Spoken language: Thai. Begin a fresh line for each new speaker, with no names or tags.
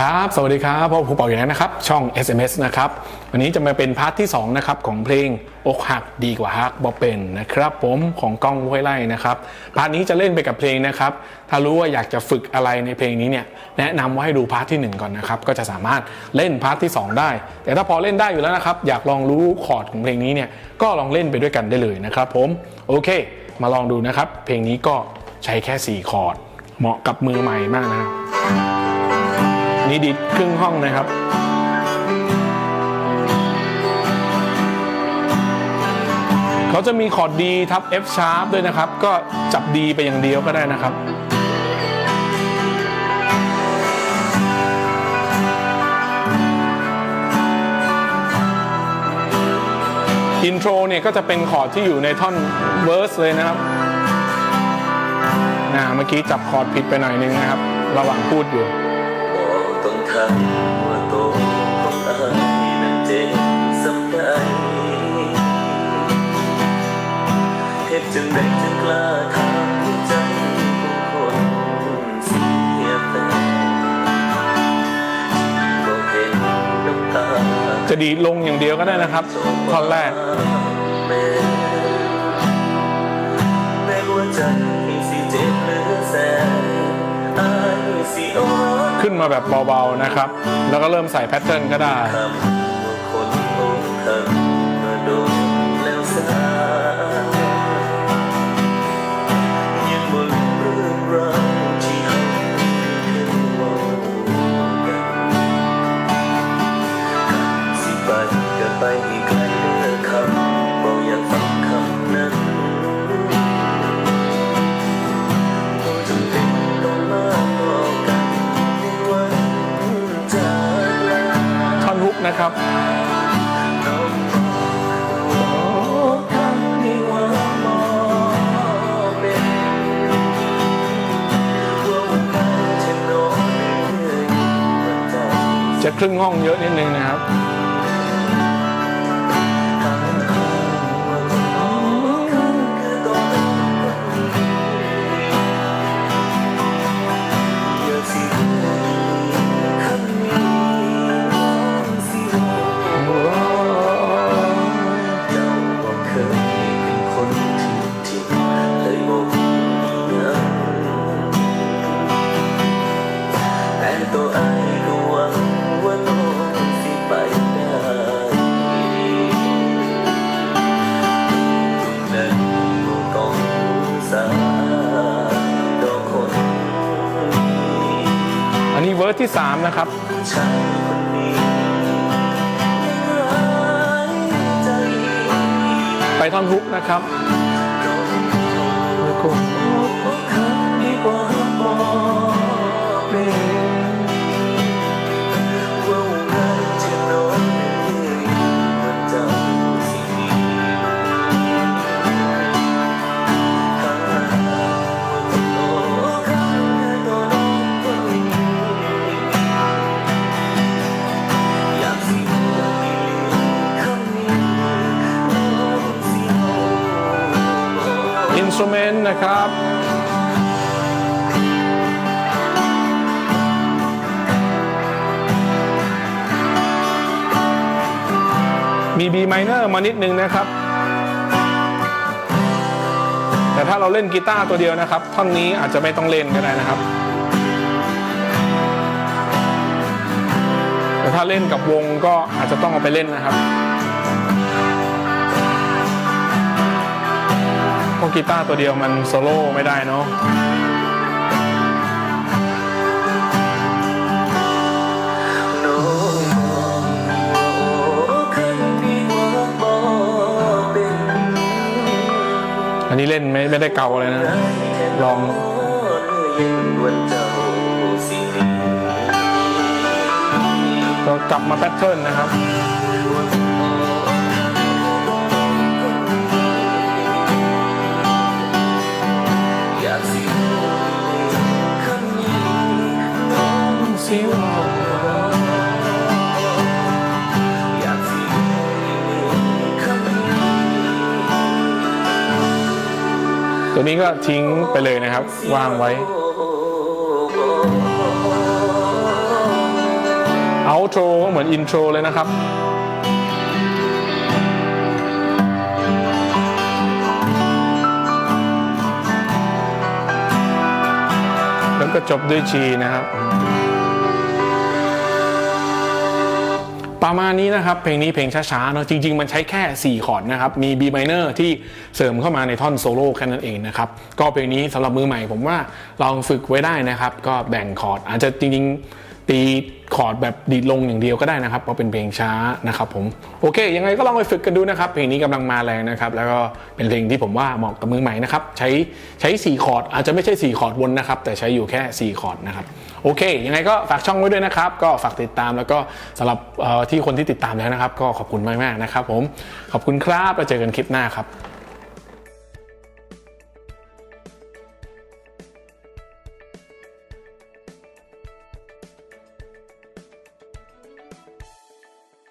ครับ สวัสดีครับพบกับผมปออยู่แล้วนะครับ ช่อง SMS นะครับ วันนี้จะมาเป็นพาร์ทที่ 2 นะครับ ของเพลงอกหักดีกว่าฮักบอเป็นนะครับผมของก้องห้วยไร่นะครับ พาร์ทนี้จะเล่นไปกับเพลงนะครับ ถ้ารู้ว่าอยากจะฝึกอะไรในเพลงนี้เนี่ย แนะนำว่าให้ดูพาร์ทที่ 1 ก่อนนะครับ ก็จะสามารถเล่นพาร์ทที่ 2 ได้ แต่ถ้าพอเล่นได้อยู่แล้วนะครับ อยากลองรู้คอร์ดของเพลงนี้เนี่ย ก็ลองเล่นไปด้วยกันได้เลยนะครับ ผม โอเค มาลองดูนะครับ เพลงนี้ก็ใช้แค่ 4 คอร์ด เหมาะกับมือใหม่มากนะครับ นี่ดีครึ่งห้องนะครับเขาจะมีคอร์ด D ทับ F sharp ด้วยนะครับ ก็จับ D ไปอย่างเดียวก็ได้นะครับอินโทรเนี่ยก็จะเป็นคอร์ดที่อยู่ในท่อนเวอร์สเลยนะครับนะเมื่อกี้จับคอร์ดผิดไปหน่อยนึงนะครับ ระหว่างพูดอยู่
บอกต้องทำว่าโตของอายนั้นเจ็บสำได้เหตุจึงได้จึงกล้าทำใจคนเสียแฟนบอกเห็นน้ำตา
จะดีดลงอย่างเดียวก็ได้นะครับท่อนแรก
แม้ว่าใจสิเจ็บหลือแสน
ขึ้นมาแบบเบาๆนะครับ แล้วก็เริ่มใส่แพทเทิร์นก็ได้
จะ
ครึ่งห้องเยอะนิดนึงนะครับ
ที่
3 นะครับ
ชายคนนี้หายใจ
ไปท่อนฮุกนะครับ
ส
เมนต์นะครับมี B minor มานิดนึงนะครับ แต่ถ้าเราเล่นกีตาร์ตัวเดียวนะครับ ท่อนนี้อาจจะไม่ต้องเล่นก็ได้นะครับ แต่ถ้าเล่นกับวงก็อาจจะต้องเอาไปเล่นนะครับ กีตาร์ตัวเดียวมันโซโล่ไม่ได้เนาะ
อันนี้
เล่นไม่ไม่ได้เก่าเลยนะ ลอง
เย็นวันเจ้าสิหนี
เรากลับมาแพทเทิร์นนะครับ
องสิว่าอยากสิคำนี้
ตัวนี้ก็ทิ้งไปเลยนะครับ วางไว้
โอ้โทรก็เหมือนอินโทรเลยนะครับแล้วก็จบด้วย G นะครับ ประมาณนี้นะครับ เพลงนี้เพลงช้าๆเนาะจริง ๆ มันใช้แค่ 4 คอร์ดนะครับ มี B minor ที่เสริมเข้ามาในท่อนโซโล่แค่นั้นเองนะครับ ก็เพลงนี้สำหรับมือใหม่ผมว่าลองฝึกไว้ได้นะครับ ก็แบ่งคอร์ดอาจจะจริง ๆ ตีคอร์ดแบบดีดลงอย่างเดียวก็ได้นะครับเพราะเป็นเพลงช้านะครับผมโอเค ยังไงก็ลองไปฝึกกันดูนะครับ เพลงนี้กำลังมาแรงนะครับแล้วก็เป็นเพลงที่ผมว่าเหมาะกับมือใหม่นะครับใช้ใช้4คอร์ดอาจจะไม่ใช่4คอร์ดวนนะครับแต่ใช้อยู่แค่4คอร์ดนะครับโอเค ยังไงก็ฝากช่องไว้ด้วยนะครับ ก็ฝากติดตามแล้วก็สำหรับที่คนที่ติดตามแล้วนะครับ ก็ขอบคุณมากๆนะครับผมขอบคุณครับแล้วเจอกันคลิปหน้าครับ